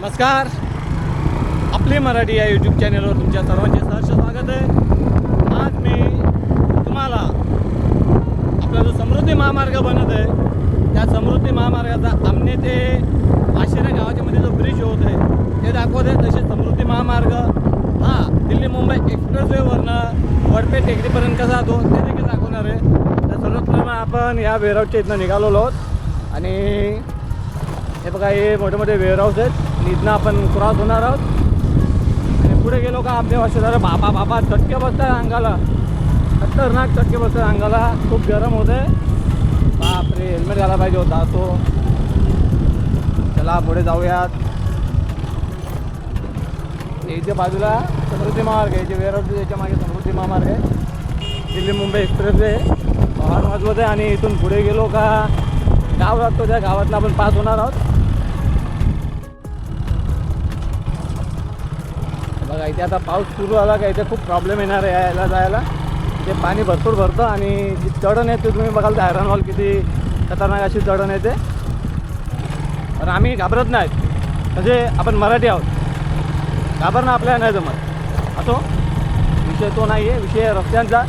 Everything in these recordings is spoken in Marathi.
नमस्कार. आपली मराठी या यूट्यूब चॅनलवर तुमच्या सर्वांचे सहर्ष स्वागत आहे. आज मी तुम्हाला आपला जो समृद्धी महामार्ग बनत आहे त्या समृद्धी महामार्गाचा आमने ते आशिरा गावाच्या मध्ये जो ब्रिज होत आहे ते दाखवत आहे. तसेच समृद्धी महामार्ग हा दिल्ली मुंबई एक्सप्रेसवेवरनं वडपे टेकडीपर्यंत कसा जातो ते देखील दाखवणार आहे. तर सर्वप्रथम आपण या वेरावच्या इथनं निघालेलो आहोत. आणि हे बघा हे मोठे मोठे वेअरहाऊस आहेत. आणि इथनं आपण क्रॉस होणार आहोत. आणि पुढे गेलो का आपल्या वाशेदार बाबा बाबा चटके बसतात अंगाला. खतरनाक चटके बसतात अंगाला. खूप गरम होते. बापरे हेल्मेट घाला पाहिजे होता तो. चला पुढे जाऊयात. याच्या बाजूला समृद्धी महामार्ग आहे. जे वेअरहाऊस याच्या मागे समृद्धी महामार्ग आहे. दिल्ली मुंबई एक्सप्रेसवे हॉर्न वाजवत आहे आणि इथून पुढे गेलो का? गाव लागतो त्या गावातला आपण पास होणार आहोत. बघा इथे आता पाऊस सुरू झाला का इथे खूप प्रॉब्लेम येणार आहे यायला जायला. इथे पाणी भरपूर भरतं आणि जी चढण आहे ते तुम्ही बघाल तर हैराण व्हाल किती खतरनाक अशी चढण येते पण आम्ही घाबरत नाहीत. म्हणजे आपण मराठी आहोत. घाबरणं आपल्याला नाही जमत. असो विषय तो नाही आहे विषय रस्त्यांचा.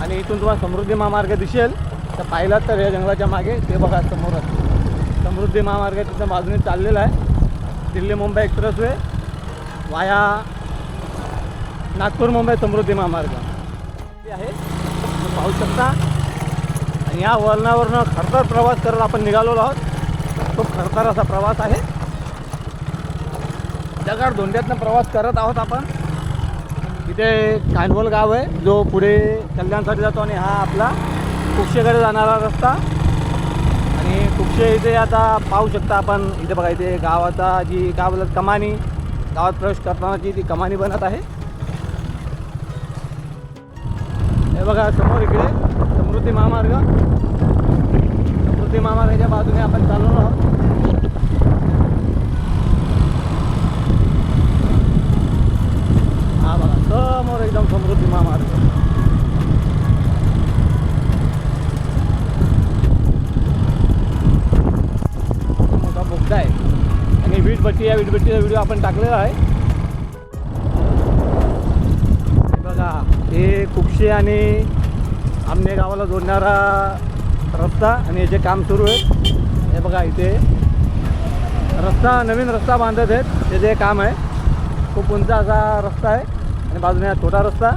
आणि इथून तुम्हाला समृद्धी महामार्ग दिसेल. तर पाहिलात तर या जंगलाच्या मागे. ते बघा समोर. समृद्धी महामार्ग तिथं बाजूने चाललेला आहे. दिल्ली मुंबई एक्सप्रेसवे. वाया नागपूर मुंबई समृद्धी महामार्ग. आहे. तुम्ही पाहू शकता. आणि या वळणावरनं खडतर प्रवास करत आपण निघालेलो आहोत. खूप खडतर असा प्रवास आहे. दगड धोंड्यातनं प्रवास करत आहोत आपण. इथे कानवल गाव आहे जो पुढे कल्याणसाठी जातो आणि हा आपला कुक्षेकडे जाणारा रस्ता. आणि कुक्षे इथे आता पाहू शकता आपण. इथे बघा इथे गावाचा जी काय बोलतात कमानी गावात प्रवेश करतानाची ती कमानी बनत आहे. हे बघा समोर इकडे समृद्धी महामार्ग. समृद्धी महामार्गाच्या बाजूने आपण चाललो आहोत. हा बघा समोर एकदम समृद्धी महामार्ग. मोठा बोगदा आहे. आणि वीटभट्टी या वीटभट्टीचा व्हिडिओ आपण टाकलेला आहे. हे कुक्षी आणि आमने गावाला जोडणारा रस्ता आणि याचे काम सुरू आहे हे बघा इथे. रस्ता नवीन रस्ता बांधत आहेत. त्याचे काम आहे खूप उंच असा रस्ता आहे आणि बाजूने हा छोटा रस्ता.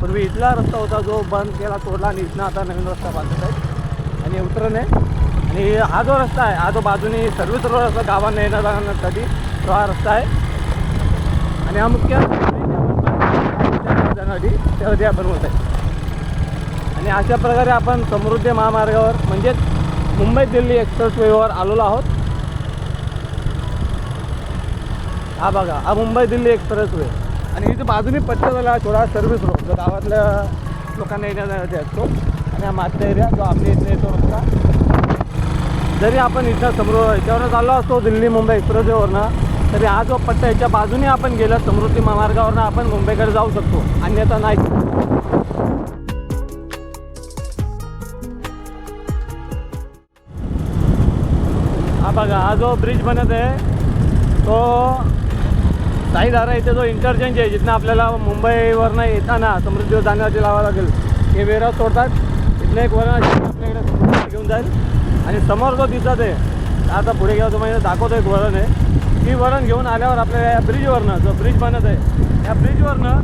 पूर्वी इथला रस्ता होता जो बंद केला तोडला आणि इथनं आता नवीन रस्ता बांधत आहेत. आणि उतरण आहे. आणि हा जो रस्ता आहे हा जो बाजूने सर्वच रोड रस्ता गावांना येण्या जाण्यासाठी तो हा रस्ता आहे. आणि हा मुख्य जाण्यासाठी त्यासाठी आपण होत आहे आणि अशा प्रकारे आपण समृद्धी महामार्गावर म्हणजेच मुंबई दिल्ली एक्सप्रेसवेवर आलेलो आहोत. हा बघा हा मुंबई दिल्ली एक्सप्रेसवे आणि इथे बाजूने पत्ता झाला थोडा सर्व्हिस रोड जो गावातल्या लोकांना येण्यासाठी असतो. आणि हा मागचा एरिया जो आपल्या इथे येतो रस्ता. जरी आपण इथं समृद्ध याच्यावरनं चाललो असतो दिल्ली मुंबई एक्सप्रेसवेवरनं तरी हा जो पट्टा याच्या बाजूने आपण गेलं समृद्धी महामार्गावरनं आपण मुंबईकडे जाऊ शकतो. अन्यथा नाही. हा बघा हा जो ब्रिज बनत आहे तो साईधारा इथे जो इंटरचेंज आहे जिथनं आपल्याला मुंबईवरनं येताना समृद्धीवर जाण्यासाठी लावावं लागेल हे वेरा सोडतात. इथलं एक वरण आपल्याकडे घेऊन जाईल. आणि समोर जो दिसत आहे आता पुढे गेला तुम्हाला म्हणजे दाखवतो एक वरण आहे. ती वरण घेऊन आल्यावर आपल्याला या ब्रिजवरनं जो ब्रिज बनत आहे या ब्रिजवरनं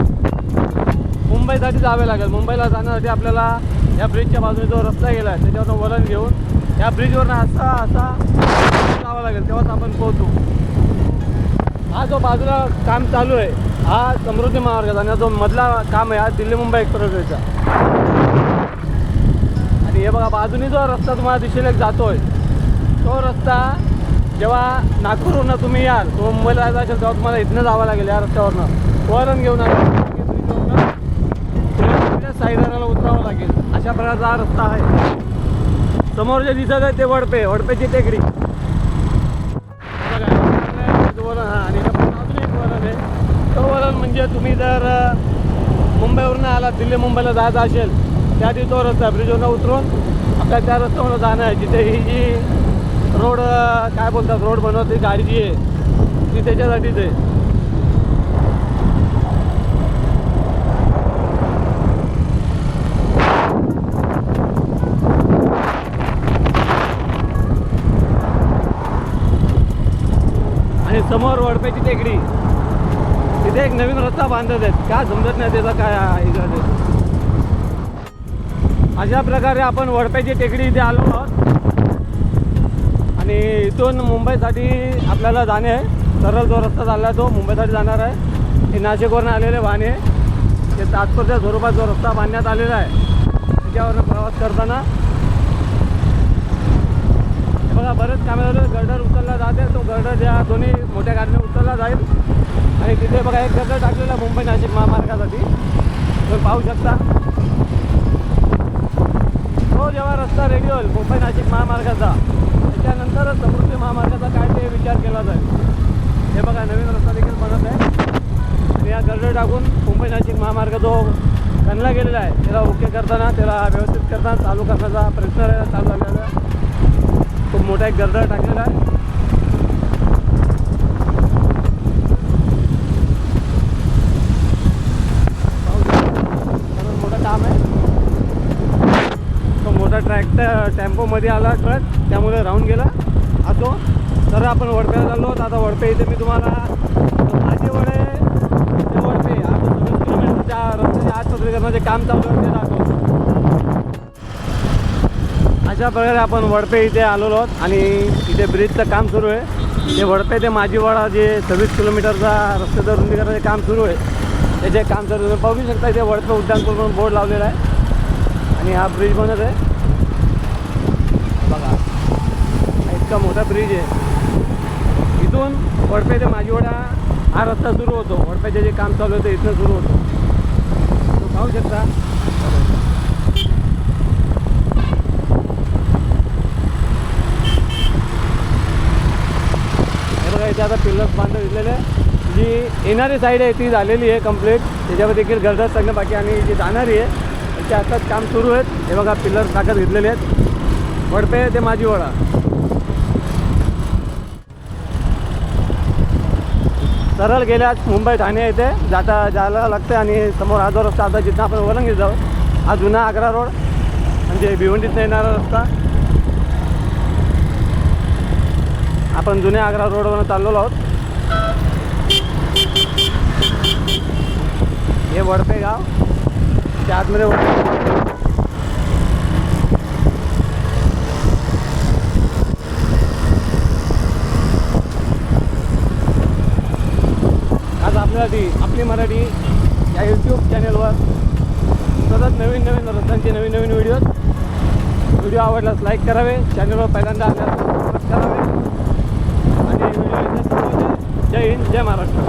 मुंबईसाठी जावे लागेल. मुंबईला जाण्यासाठी आपल्याला या ब्रिजच्या बाजूने जो रस्ता गेला आहे त्याच्यावरनं वरण घेऊन या ब्रिजवरनं असा असा जावं लागेल. तेव्हाच आपण पोहोचू. हा जो बाजूला काम चालू आहे हा समृद्धी महामार्गाचा आणि हा जो मधला काम आहे हा दिल्ली मुंबई एक्सप्रेसवेचा. आणि हे बघा बाजूने जो रस्ता तुम्हाला दिशेला एक जातोय तो रस्ता जेव्हा नागपूरवरनं तुम्ही याल तो मुंबईला जायचं असेल तेव्हा तुम्हाला इथनं जावं लागेल या रस्त्यावरनं वरण घेऊन साईदाराला उतरावं लागेल. अशा प्रकारचा हा रस्ता आहे. समोर जे दिसत आहे ते वडपे वडपेची टेकडी. बघा, हा आणि अजून एक आहे. तो वरण म्हणजे तुम्ही जर मुंबईवरून आलात दिल्ली मुंबईला जायचं असेल त्या आधी तो रस्ता ब्रिजवरनं उतरून आपल्या त्या रस्त्यावर जाणं आहे. जिथे ही जी रोड काय बोलतात रोड बनवते गाडी जी आहे ती त्याच्यासाठीच आहे. आणि समोर वडप्याची टेकडी. तिथे एक नवीन रस्ता बांधत आहेत. काय समजत नाही त्याचा काय इकडे ते. अशा प्रकारे आपण वडप्याची टेकडी इथे आलो आहोत. आणि इथून मुंबईसाठी आपल्याला जाणे आहे. सरळ जो रस्ता चालला आहे तो मुंबईसाठी जाणार आहे. हे नाशिकवरून आलेले वाहने ते तात्पुरत्या स्वरूपात जो रस्ता बांधण्यात आलेला आहे त्याच्यावरनं प्रवास करताना. बघा बरेच कामे झाले गर्डर उचलला जाते तो गर्डर ज्या दोन्ही मोठ्या गाडीने उचलला जाईल. आणि तिथे बघा एक गर्डर टाकलेला मुंबई नाशिक महामार्गासाठी. तुम्ही पाहू शकता. तो जेव्हा रस्ता रेडी होईल मुंबई नाशिक महामार्गाचा त्यानंतर समृद्धी महामार्गाचा काय ते विचार केला जाईल. हे बघा नवीन रस्ता देखील बनत आहे. आणि या गर्डर टाकून मुंबई नाशिक महामार्ग जो बनला गेलेला आहे त्याला ओके करताना त्याला व्यवस्थित करताना चालू करण्याचा प्रयत्न चालू झालेला खूप मोठा एक गर्डर टाकलेला आहे पाहू शकता. कारण मोठं काम आहे तो मोठा ट्रॅक्टर टेम्पोमध्ये आला ट्रक त्यामुळे राहून गेला. असो तर आपण वडप्याला चाललो. आहोत. आता वडपे इथे मी तुम्हाला माझे वडे ते वडपे. आता किलोमीटरच्या रस्त्याचे आज पत्रीकरणाचे काम चालू आहे ते दाखवतो अशा प्रकारे आपण वडपे इथे आलेलो आहोत आणि इथे ब्रिजचं काम सुरू आहे. ते वडपे ते माझीवाडा जे सव्वीस किलोमीटरचा रस्त्याचं रुंदीकरणाचे काम सुरू आहे. त्याचे काम चालू आहे पाहू शकता इथे वडपे उड्डाणपूर म्हणून बोर्ड लावलेला आहे. आणि हा ब्रिज बनत आहे बघा हा इतका मोठा ब्रिज आहे. इथून वडपे ते माझीवाडा हा रस्ता सुरू होतो. वडप्याचे जे काम चालू होतं इथनं सुरू होतं. तो पाहू शकता. हे इथे आता पिल्लर्स बांधून घेतलेले आहे. जी येणारी साईड आहे ती झालेली आहे कंप्लीट त्याच्यावर देखील गर्दा सगळं बाकी आणि जी जाणारी आहे. त्याच्या आताच काम सुरू आहेत. हे बघा पिल्लर्स टाकत घेतलेले आहेत. वडपे ते माझी वडा सरळ गेल्यास मुंबई ठाणे येथे जाता जायला लागते आणि समोर हा जो रस्ता आता जिथं आपण वलंगीत जाऊ हा जुना आग्रा रोड म्हणजे भिवंडीतनं येणारा रस्ता. आपण जुन्या आग्रा रोडवरून चाललेलो आहोत. हे वडपे गाव. त्या आतमध्ये आपल्यासाठी आपली मराठी या यूट्यूब चॅनलवर सतत नवीन नवीन रस्त्यांचे नवीन नवीन व्हिडिओ व्हिडिओ आवडल्यास लाईक करावे चॅनलवर पहिल्यांदा आल्यास सबस्क्राईब करावे. आणि व्हिडिओ जय हिंद जय महाराष्ट्र.